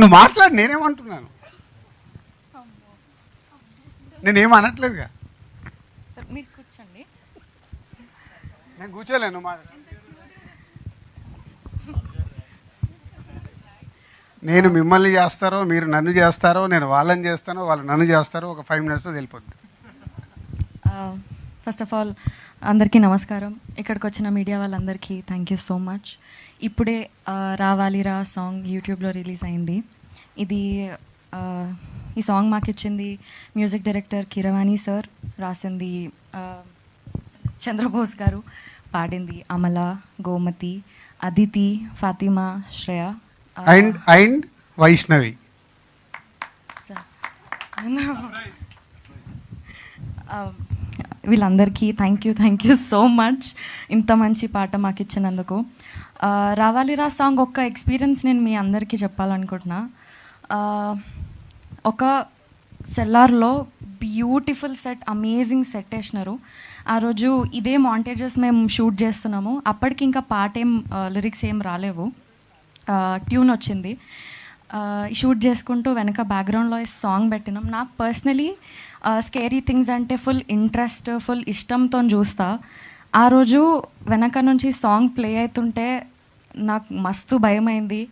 నువ్వు మాట్లాడు నేనేమంటున్నాను? నేనేం అనట్లేదుగా. సార్ మీరు కూర్చోండి. నేను కూర్చోలేను నువ్వు మాట్లాడు. నేను మిమ్మల్ని చేస్తారో మీరు నన్ను చేస్తారో నేను వాళ్ళని చేస్తానో వాళ్ళు నన్ను చేస్తారో ఒక ఫైవ్ మినిట్స్తో వెళ్ళిపోద్ది ఫస్ట్ ఆఫ్ ఆల్ అందరికీ నమస్కారం. ఇక్కడికి వచ్చిన మీడియా వాళ్ళందరికీ థ్యాంక్ యూ సో మచ్ ఇప్పుడే uh, రావాలిరా సాంగ్ యూట్యూబ్లో రిలీజ్ అయింది. ఇది ఈ సాంగ్ మాకు ఇచ్చింది మ్యూజిక్ డైరెక్టర్ కిరవాణి సార్ రాసింది చంద్రబోస్ గారు. పాడింది Amala Gomathi Aditi Fatima Shreya and and Vaishnavi. Sir. వీళ్ళందరికీ thank you thank you so much ఇంత మంచి పాట మాకు ఇచ్చినందుకు రావాలిరా సాంగ్ ఒక్క ఎక్స్పీరియన్స్ నేను మీ అందరికీ చెప్పాలనుకుంటున్నా. ఒక సెల్లార్లో బ్యూటిఫుల్ సెట్ అమేజింగ్ సెట్ వేసినారు. ఆ రోజు ఇదే మాంటేజెస్ మేము షూట్ చేస్తున్నాము. అప్పటికి ఇంకా పాట ఏం లిరిక్స్ ఏం రాలేవు. ట్యూన్ వచ్చింది. షూట్ చేసుకుంటూ వెనక బ్యాక్గ్రౌండ్లో సాంగ్ పెట్టినాం. నాకు పర్సనలీ స్కేరీ థింగ్స్ అంటే ఫుల్ ఇంట్రెస్ట్ ఫుల్ ఇష్టంతో చూస్తా. ఆ రోజు వెనక నుంచి సాంగ్ ప్లే అవుతుంటే నాకు మస్తు భయమైంది.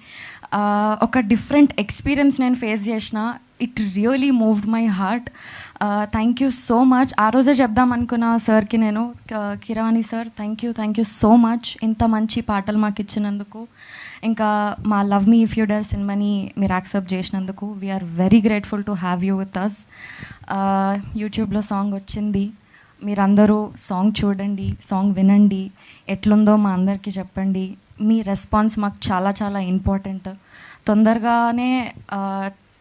ఒక డిఫరెంట్ ఎక్స్పీరియన్స్ నేను ఫేస్ చేసిన. It really moved my heart. Thank you so much. ఆ రోజే చెప్దాం అనుకున్న సార్కి నేను. Keeravani sir thank you thank you so much. ఇంత మంచి పాటలు మాకు ఇచ్చినందుకు. ఇంకా మా love me if you dare సినిమాని మీరు యాక్సెప్ట్ చేసినందుకు. We're very grateful to have you with us యూట్యూబ్లో సాంగ్ వచ్చింది. మీరందరూ సాంగ్ చూడండి సాంగ్ వినండి. ఎట్లుందో మా అందరికీ చెప్పండి. మీ రెస్పాన్స్ మాకు చాలా చాలా ఇంపార్టెంట్. తొందరగానే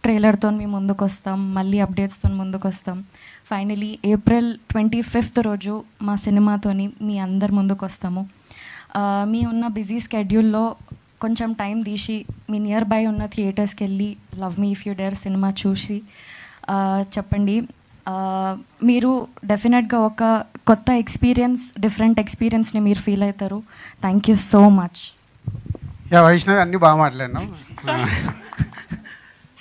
ట్రైలర్తో మీ ముందుకు వస్తాం మళ్ళీ అప్డేట్స్తో ముందుకు వస్తాం ఫైనలీ ఏప్రిల్ ట్వంటీ ఫిఫ్త్ రోజు మా సినిమాతోని మీ అందరి ముందుకు వస్తాము మీ ఉన్న బిజీ స్కెడ్యూల్లో కొంచెం టైం తీసి మీ నియర్ బై ఉన్న థియేటర్స్కి వెళ్ళి love me if you dare cinema చూసి చెప్పండి. మీరు డెఫినెట్గా ఒక కొత్త ఎక్స్పీరియన్స్ డిఫరెంట్ ఎక్స్పీరియన్స్ని మీరు ఫీల్ అవుతారు. Thank you so much. Yeah Vaishnavi అన్నీ బాగా మాట్లాడినావు.